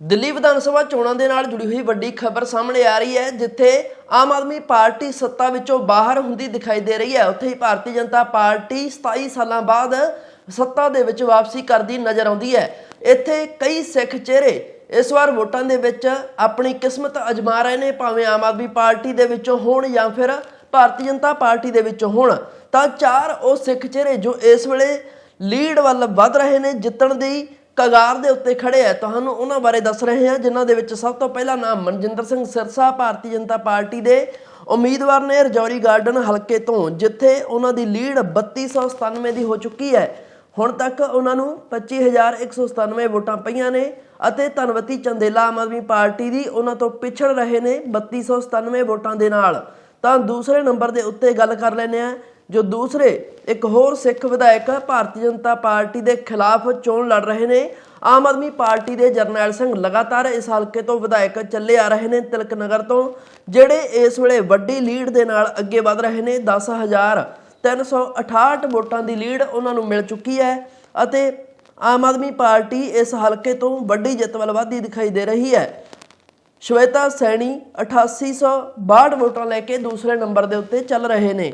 ਦਿੱਲੀ ਵਿਧਾਨ ਸਭਾ ਚੋਣਾਂ ਦੇ ਨਾਲ ਜੁੜੀ ਹੋਈ ਵੱਡੀ ਖਬਰ ਸਾਹਮਣੇ ਆ ਰਹੀ ਹੈ, ਜਿੱਥੇ ਆਮ ਆਦਮੀ ਪਾਰਟੀ ਸੱਤਾ ਵਿੱਚੋਂ ਬਾਹਰ ਹੁੰਦੀ ਦਿਖਾਈ ਦੇ ਰਹੀ ਹੈ। ਉੱਥੇ ਹੀ ਭਾਰਤੀ ਜਨਤਾ ਪਾਰਟੀ 27 ਸਾਲਾਂ ਬਾਅਦ ਸੱਤਾ ਦੇ ਵਿੱਚ ਵਾਪਸੀ ਕਰਦੀ ਨਜ਼ਰ ਆਉਂਦੀ ਹੈ। ਇੱਥੇ ਕਈ ਸਿੱਖ ਚਿਹਰੇ ਇਸ ਵਾਰ ਵੋਟਾਂ ਦੇ ਵਿੱਚ ਆਪਣੀ ਕਿਸਮਤ ਅਜਮਾ ਰਹੇ ਨੇ, ਭਾਵੇਂ ਆਮ ਆਦਮੀ ਪਾਰਟੀ ਦੇ ਵਿੱਚੋਂ ਹੋਣ ਜਾਂ ਫਿਰ ਭਾਰਤੀ ਜਨਤਾ ਪਾਰਟੀ ਦੇ ਵਿੱਚੋਂ ਹੋਣ। ਤਾਂ ਚਾਰ ਉਹ ਸਿੱਖ ਚਿਹਰੇ ਜੋ ਇਸ ਵੇਲੇ ਲੀਡ ਵੱਲ ਵੱਧ ਰਹੇ ਨੇ, ਜਿੱਤਣ ਦੀ ਕਗਾਰ ਦੇ ਉੱਤੇ ਖੜੇ ਆ। ਤੁਹਾਨੂੰ ਉਹਨਾਂ ਬਾਰੇ ਦੱਸ ਰਹੇ ਹਾਂ, ਜਿਨ੍ਹਾਂ ਦੇ ਵਿੱਚ ਸਭ ਤੋਂ ਪਹਿਲਾ ਨਾਮ ਮਨਜਿੰਦਰ ਸਿੰਘ ਸਿਰਸਾ, ਭਾਰਤੀ ਜਨਤਾ ਪਾਰਟੀ ਦੇ ਉਮੀਦਵਾਰ ਨੇ ਰਜੌਰੀ ਗਾਰਡਨ ਹਲਕੇ ਤੋਂ, ਜਿੱਥੇ ਉਹਨਾਂ ਦੀ ਲੀਡ 3297 ਦੀ ਹੋ ਚੁੱਕੀ ਹੈ। ਹੁਣ ਤੱਕ ਉਹਨਾਂ ਨੂੰ 25197 ਵੋਟਾਂ ਪਈਆਂ ਨੇ ਅਤੇ ਧਨਵਤੀ ਚੰਦੇਲਾ ਆਮ ਆਦਮੀ ਪਾਰਟੀ ਦੀ ਉਹਨਾਂ ਤੋਂ ਪਿਛੜ ਰਹੇ ਨੇ 3297 ਵੋਟਾਂ ਦੇ ਨਾਲ। ਤਾਂ ਦੂਸਰੇ ਨੰਬਰ ਦੇ ਉੱਤੇ ਗੱਲ ਕਰ ਲੈਂਦੇ ਆ ਜੋ ਦੂਸਰੇ ਇੱਕ ਹੋਰ ਸਿੱਖ ਵਿਧਾਇਕ ਭਾਰਤੀ ਜਨਤਾ ਪਾਰਟੀ ਦੇ ਖਿਲਾਫ ਚੋਣ ਲੜ ਰਹੇ ਨੇ। ਆਮ ਆਦਮੀ ਪਾਰਟੀ ਦੇ ਜਰਨੈਲ ਸਿੰਘ ਲਗਾਤਾਰ ਇਸ ਹਲਕੇ ਤੋਂ ਵਿਧਾਇਕ ਚੱਲੇ ਆ ਰਹੇ ਨੇ ਤਿਲਕ ਨਗਰ ਤੋਂ, ਜਿਹੜੇ ਇਸ ਵੇਲੇ ਵੱਡੀ ਲੀਡ ਦੇ ਨਾਲ ਅੱਗੇ ਵਧ ਰਹੇ ਨੇ। 10368 ਵੋਟਾਂ ਦੀ ਲੀਡ ਉਹਨਾਂ ਨੂੰ ਮਿਲ ਚੁੱਕੀ ਹੈ ਅਤੇ ਆਮ ਆਦਮੀ ਪਾਰਟੀ ਇਸ ਹਲਕੇ ਤੋਂ ਵੱਡੀ ਜਿੱਤ ਵੱਲ ਵਧਦੀ ਦਿਖਾਈ ਦੇ ਰਹੀ ਹੈ। ਸ਼ਵੇਤਾ ਸੈਣੀ 8862 ਵੋਟਾਂ ਲੈ ਕੇ ਦੂਸਰੇ ਨੰਬਰ ਦੇ ਉੱਤੇ ਚੱਲ ਰਹੇ ਨੇ।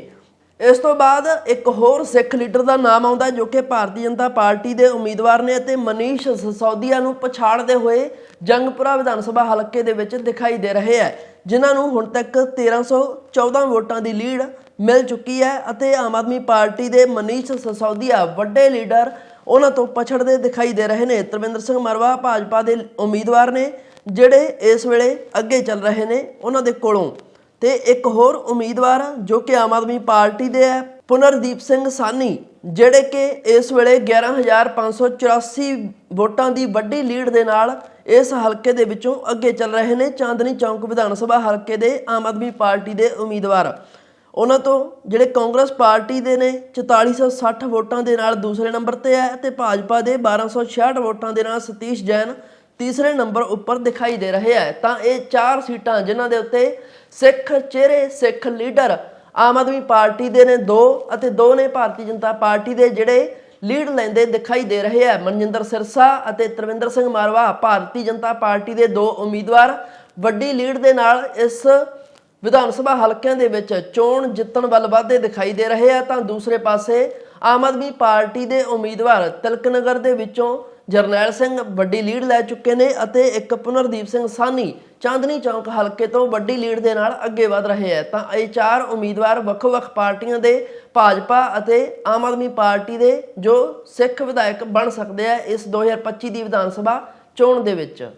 ਇਸ ਤੋਂ ਬਾਅਦ ਇੱਕ ਹੋਰ ਸਿੱਖ ਲੀਡਰ ਦਾ ਨਾਮ ਆਉਂਦਾ ਜੋ ਕਿ ਭਾਰਤੀ ਜਨਤਾ ਪਾਰਟੀ ਦੇ ਉਮੀਦਵਾਰ ਨੇ ਅਤੇ ਮਨੀਸ਼ ਸਸੌਦੀਆ ਨੂੰ ਪਛਾੜਦੇ ਹੋਏ ਜੰਗਪੁਰਾ ਵਿਧਾਨ ਸਭਾ ਹਲਕੇ ਦੇ ਵਿੱਚ ਦਿਖਾਈ ਦੇ ਰਹੇ ਹੈ, ਜਿਨ੍ਹਾਂ ਨੂੰ ਹੁਣ ਤੱਕ 1314 ਵੋਟਾਂ ਦੀ ਲੀਡ ਮਿਲ ਚੁੱਕੀ ਹੈ ਅਤੇ ਆਮ ਆਦਮੀ ਪਾਰਟੀ ਦੇ ਮਨੀਸ਼ ਸਸੌਦੀਆ ਵੱਡੇ ਲੀਡਰ ਉਹਨਾਂ ਤੋਂ ਪਛੜਦੇ ਦਿਖਾਈ ਦੇ ਰਹੇ ਨੇ। ਤਰਵਿੰਦਰ ਸਿੰਘ ਮਰਵਾ ਭਾਜਪਾ ਦੇ ਉਮੀਦਵਾਰ ਨੇ, ਜਿਹੜੇ ਇਸ ਵੇਲੇ ਅੱਗੇ ਚੱਲ ਰਹੇ ਨੇ, ਉਹਨਾਂ ਦੇ ਕੋਲੋਂ ਤੇ ਇੱਕ ਹੋਰ ਉਮੀਦਵਾਰ ਜੋ ਕਿ ਆਮ ਆਦਮੀ ਪਾਰਟੀ ਦੇ ਹੈ, ਪੁਨਰਦੀਪ ਸਿੰਘ ਸਾਨੀ ਜਿਹੜੇ ਕਿ ਇਸ ਵੇਲੇ 11584 ਵੋਟਾਂ ਦੀ ਵੱਡੀ ਲੀਡ ਦੇ ਨਾਲ ਇਸ ਹਲਕੇ ਦੇ ਵਿੱਚੋਂ ਅੱਗੇ ਚੱਲ ਰਹੇ ਨੇ ਚਾਂਦਨੀ ਚੌਂਕ ਵਿਧਾਨ ਸਭਾ ਹਲਕੇ ਦੇ ਆਮ ਆਦਮੀ ਪਾਰਟੀ ਦੇ ਉਮੀਦਵਾਰ। ਉਹਨਾਂ ਤੋਂ ਜਿਹੜੇ ਕਾਂਗਰਸ ਪਾਰਟੀ ਦੇ ਨੇ 4460 ਵੋਟਾਂ ਦੇ ਨਾਲ ਦੂਸਰੇ ਨੰਬਰ ਤੇ ਹੈ ਤੇ ਭਾਜਪਾ ਦੇ 1266 ਵੋਟਾਂ ਦੇ ਨਾਲ ਸਤੀਸ਼ ਜੈਨ ਤੀਸਰੇ ਨੰਬਰ ਉੱਪਰ ਦਿਖਾਈ ਦੇ ਰਹੇ ਹੈ। ਤਾਂ ਇਹ ਚਾਰ ਸੀਟਾਂ ਜਿਨ੍ਹਾਂ ਦੇ ਉੱਤੇ ਸਿੱਖ ਚਿਹਰੇ, ਸਿੱਖ ਲੀਡਰ ਆਮ ਆਦਮੀ ਪਾਰਟੀ ਦੇ ਨੇ ਦੋ ਅਤੇ ਦੋ ਨੇ ਭਾਰਤੀ ਜਨਤਾ ਪਾਰਟੀ ਦੇ ਜਿਹੜੇ ਲੀਡ ਲੈਂਦੇ ਦਿਖਾਈ ਦੇ ਰਹੇ ਹੈ। ਮਨਜਿੰਦਰ ਸਿਰਸਾ ਅਤੇ ਤਰਵਿੰਦਰ ਸਿੰਘ ਮਾਰਵਾ ਭਾਰਤੀ ਜਨਤਾ ਪਾਰਟੀ ਦੇ ਦੋ ਉਮੀਦਵਾਰ। ਵੱਡੀ ਲੀਡ ਦੇ ਨਾਲ ਇਸ ਵਿਧਾਨ ਸਭਾ ਹਲਕਿਆਂ ਦੇ ਵਿੱਚ ਚੋਣ ਜਿੱਤਣ ਵੱਲ ਵਧਦੇ ਦਿਖਾਈ ਦੇ ਰਹੇ ਆ ਤਾਂ ਦੂਸਰੇ ਪਾਸੇ ਆਮ ਆਦਮੀ ਪਾਰਟੀ ਦੇ ਉਮੀਦਵਾਰ ਤਿਲਕ ਨਗਰ ਦੇ ਵਿੱਚੋਂ ਜਰਨੈਲ ਸਿੰਘ ਵੱਡੀ ਲੀਡ ਲੈ ਚੁੱਕੇ ਨੇ ਅਤੇ ਇੱਕ ਪੁਨਰਦੀਪ ਸਿੰਘ ਸਾਨੀ ਚਾਂਦਨੀ ਚੌਂਕ ਹਲਕੇ ਤੋਂ ਵੱਡੀ ਲੀਡ ਦੇ ਨਾਲ ਅੱਗੇ ਵਧ ਰਹੇ ਹੈ। ਤਾਂ ਇਹ ਚਾਰ ਉਮੀਦਵਾਰ ਵੱਖ-ਵੱਖ ਪਾਰਟੀਆਂ ਦੇ ਭਾਜਪਾ ਅਤੇ ਆਮ ਆਦਮੀ ਪਾਰਟੀ ਦੇ ਜੋ ਸਿੱਖ ਵਿਧਾਇਕ ਬਣ ਸਕਦੇ ਆ ਇਸ 2025 ਦੀ ਵਿਧਾਨ ਸਭਾ ਚੋਣ ਦੇ ਵਿੱਚ।